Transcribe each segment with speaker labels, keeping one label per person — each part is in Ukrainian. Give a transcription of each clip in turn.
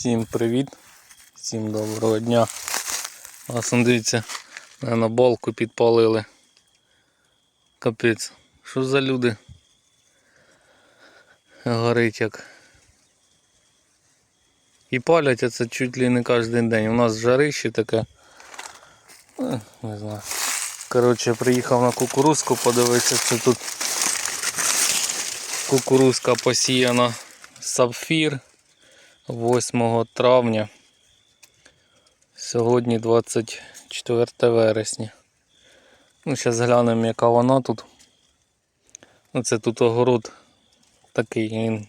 Speaker 1: Всім привіт, всім доброго дня. А он, дивіться, на балку підпалили. Капець, що за люди? Горить як. І палять це чуть ли не кожен день. У нас жарище таке. Е, Не знаю. Коротше, приїхав на кукурузку подивитися, це тут кукурузка посіяна сапфір 8 травня. Сьогодні 24 вересня. Ну, зараз глянемо, яка вона тут. Ну, це тут огород такий, він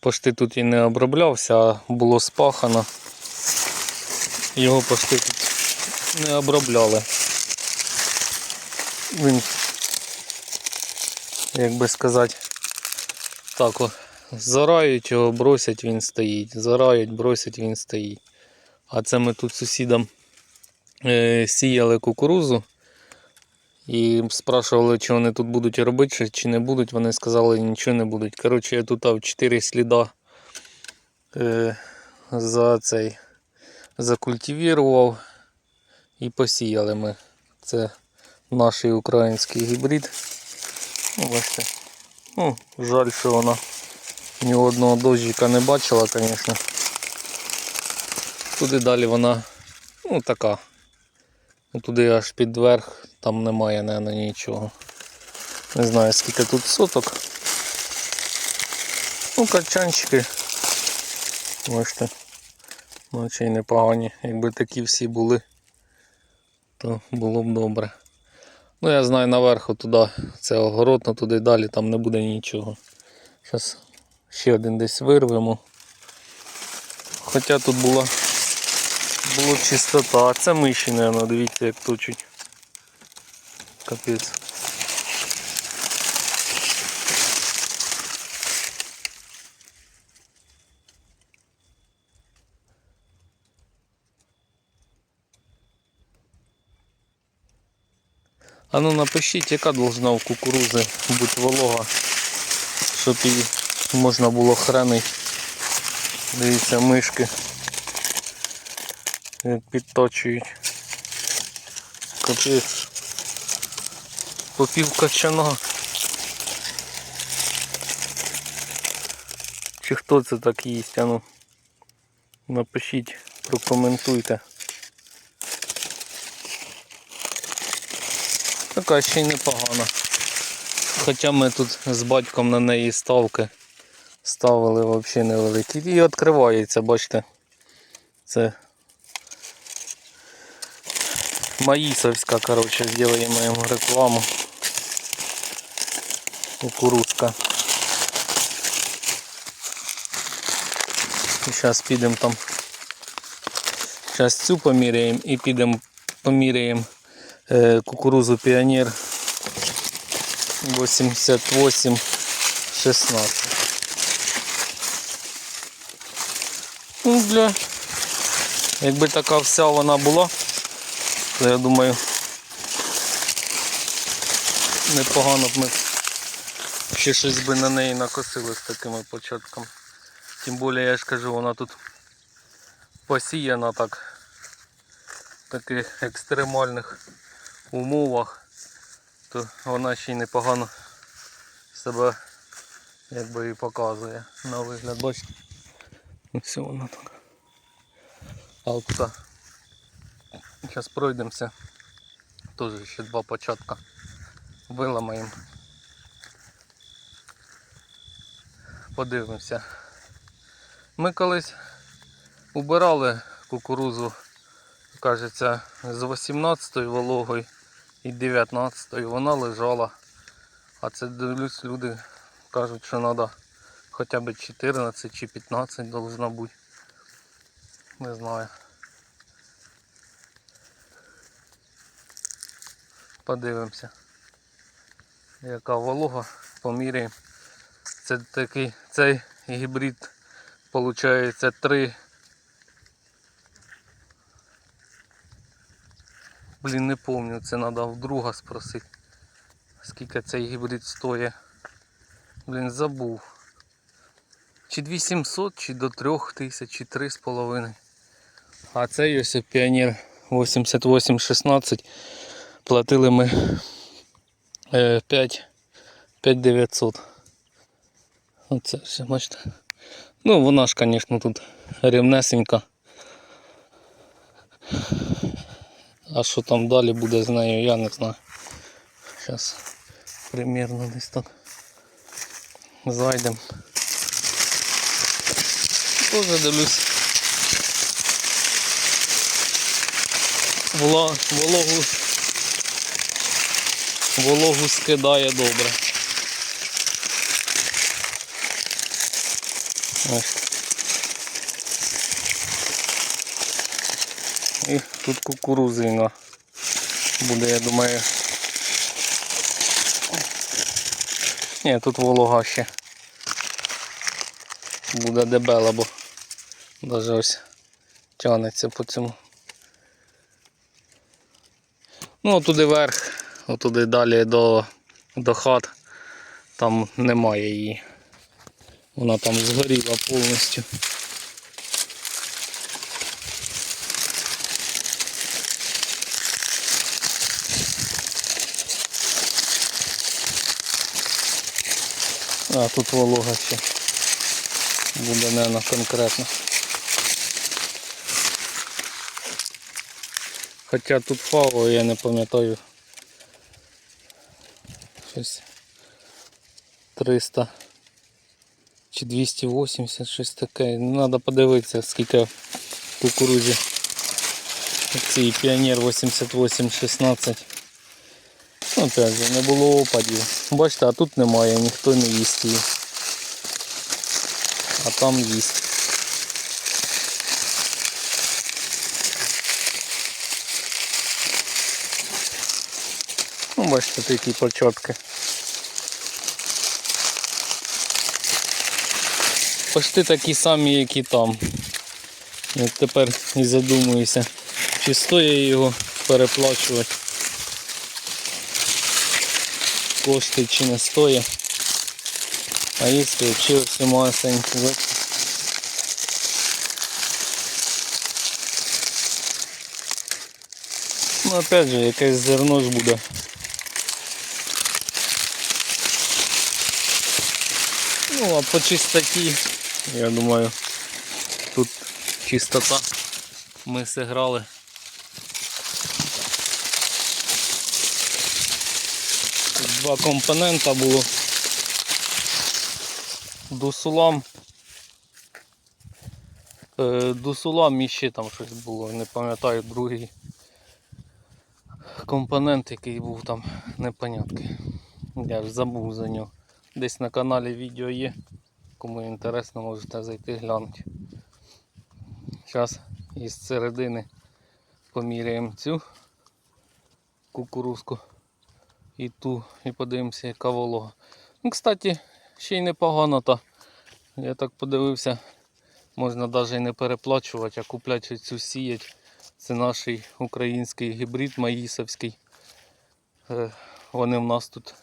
Speaker 1: пошти тут і не оброблявся, а було спахано. Його пошти тут не обробляли. Він, як би сказати, так о, зарають його, бросять, він стоїть. Зарають, бросять, він стоїть. А це ми тут сусідам е, сіяли кукурузу. І спрашували, чи вони тут будуть робити, чи не будуть. Вони сказали, що нічого не будуть. Коротше, я тут 4 сліда е, за цей закультивірував і посіяли ми. Це наш український гібрид. Ну. Ну, жаль, що вона ні одного дощика не бачила, звісно. Туди далі вона ну, така. Ну, Туди аж під верх, там немає, наверное, нічого. Не знаю скільки тут соток. Ну, качанчики. Бачите. Наче й непогані. Якби такі всі були, то було б добре. Ну, я знаю наверху туди, це огород, ну туди далі там не буде нічого. Зараз ще один десь вирвемо. Хоча тут була, була чистота, а це миші, мабуть, дивіться, як точуть. Капець. А ну напишіть, яка должна у кукурузи бути волога, щоб її можна було хранити. Дивіться, мишки як підточують. Капець. По пів качана. Чи хто це так їсть? А ну напишіть, прокоментуйте. Така ще й непогана. Хоча ми тут з батьком на неї ставки ставили взагалі невеликі. І відкривається, бачите. Це Маїсовська, коротше, зробимо йому рекламу. Кукурузка. І зараз підемо там. Зараз цю поміряємо і підемо поміряємо е, кукурузу Піонер 88 16. Ну, бля, якби така вся вона була, то я думаю, непогано б ми ще щось би на неї накосили з такими початками. Тим більше я ж кажу, вона тут посіяна так в таких екстремальних умовах, то вона ще й непогано себе якби і показує на вигляд, бачите? Ось вона так. А зараз пройдемося. Теж ще два початка виламаємо. Подивимося. Ми колись убирали кукурузу, кажеться, з 18-ї вологою і 19-ї вона лежала. А це дивлюсь, люди кажуть, що треба хоча б 14 чи 15 должна бути. Не знаю. Подивимося. Яка волога, поміряємо. Це такий цей гібрид виходить 3. Блін, не пам'ятаю, це треба в друга спросити. Скільки цей гібрид стоїть. Блін, забув. Чи 2700, чи до 3000, чи 3,5. А цей ось піонер 8816 платили ми е, 5 5900. Оце все, бачите. Ну, вона ж, звісно, тут рівнесенька. А що там далі буде з нею, я не знаю. Зараз примірно десь так. Зайдемо. Тоже дивлюсь. Вологу, вологу скидає добре. Ось. І тут кукурузина буде, я думаю. Ні, тут волога ще буде дебела, бо навіть ось тягнеться по цьому. Ну, туди вверх, отуди далі до, до хат, там немає її. Вона там згоріла повністю. А тут волога ще буде, мабуть, конкретно. Хоча тут фао, я не пам'ятаю. Щось 300 чи 280, щось таке. Треба подивитися, скільки кукурузі. Цей піонер 8816. Ну, Опять же, не було опадів. Бачите, а тут немає, ніхто не їсть її. А там їсть. Бачите, такі початки. Почти такі самі, як і там. Я тепер і задумуюся, чи стоїть його переплачувати. Кошти чи не стоїть. А якщо вчився масенький, бачите. Ну опять же, якесь зерно ж буде. Ну, а по чистоті, я думаю, тут чистота. Ми зіграли. Тут два компонента було. Дусулам. Е, Дусулам і ще там щось було, не пам'ятаю другий компонент, який був там непонятки. Я ж забув за нього. Десь на каналі відео є. Кому інтересно, можете зайти глянути. Зараз із середини поміряємо цю кукурузку і ту, і подивимося, яка волога. Ну, кстати, ще й непогано та. Я так подивився, можна навіть не переплачувати, а купляти цю сіять. Це наш український гібрид маїсовський. Е, Вони в нас тут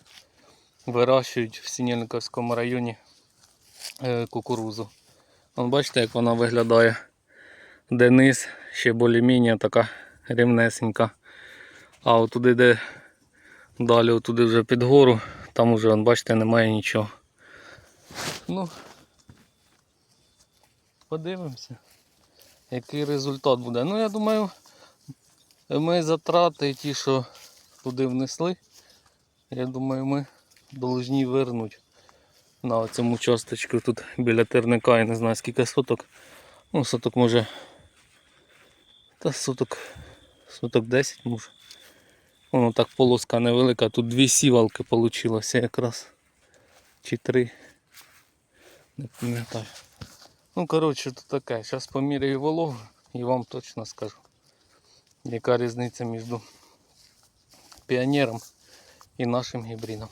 Speaker 1: вирощують в Сінельниковському районі е, кукурузу. Вон бачите, як вона виглядає. Де низ ще більш-менш така рівнесенька. А отуди, де далі, отуди вже під гору, там вже, вон, бачите, немає нічого. Ну, подивимося, який результат буде. Ну, я думаю, ми затрати ті, що туди внесли, я думаю, ми повинні вернути на цьому часточку тут біля терника, я не знаю скільки соток. Ну, соток може. Та соток. Соток 10 може. Воно так полоска невелика. Тут дві сівалки вийшло якраз. Чи три. Не пам'ятаю. Ну, коротше, то таке. Зараз поміряю вологу і вам точно скажу. Яка різниця між піонером і нашим гібридом.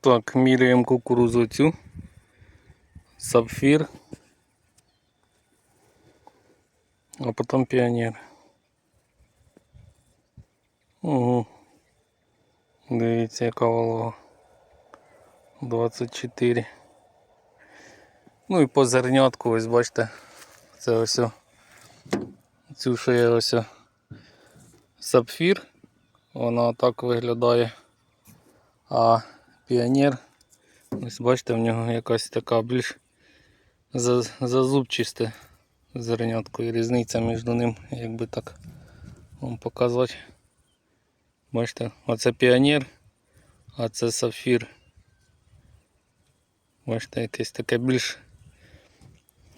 Speaker 1: Так, міряємо кукурузу цю. Сапфір. А потім піонер. Ого. Дивіться, яка волога. 24. Ну і по зернятку, ось бачите, це ось цю що є ось сапфір. Вона так виглядає. А піонер, ось бачите, в нього якась така більш за- зазубчисте зернятко і різниця між ним, якби так вам показувати. Бачите, оце піонер, а це сапфір. Бачите, якесь таке більш,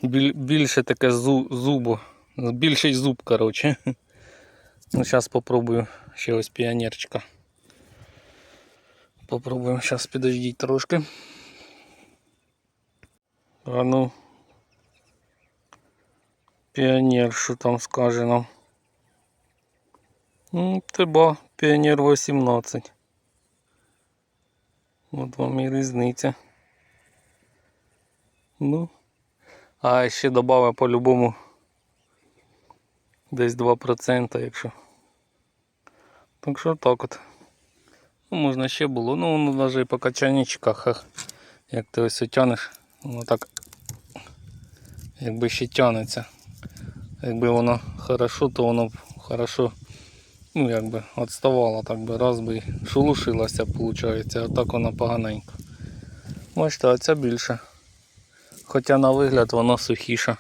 Speaker 1: біль, більше таке зу, зубо. Більший зуб, коротше. Ну, зараз попробую ще ось піонерчика. Попробуємо зараз підождіть трошки. А ну. Піонер, що там скаже нам? Ну, Тебе піонер 18. От вам і різниця. Ну. А ще додав по-любому десь 2%, якщо. Так що так от. Ну, можна ще було. Ну, воно навіть і по качанічках, як ти ось тянеш, воно так якби ще тянеться. Якби воно хорошо, то воно б хорошо ну якби відставало, так би раз би шелушилося, виходить, а так воно поганенько. Бачите, а більше. Хоча на вигляд воно сухіше.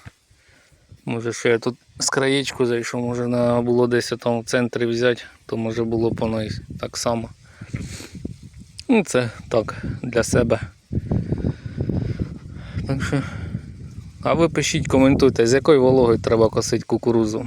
Speaker 1: Може ще я тут з краєчку зайшов, може було десь там в центрі взяти, то може було б воно і так само. Ну це так, для себе. Так що. А ви пишіть, коментуйте, з якою вологою треба косити кукурузу.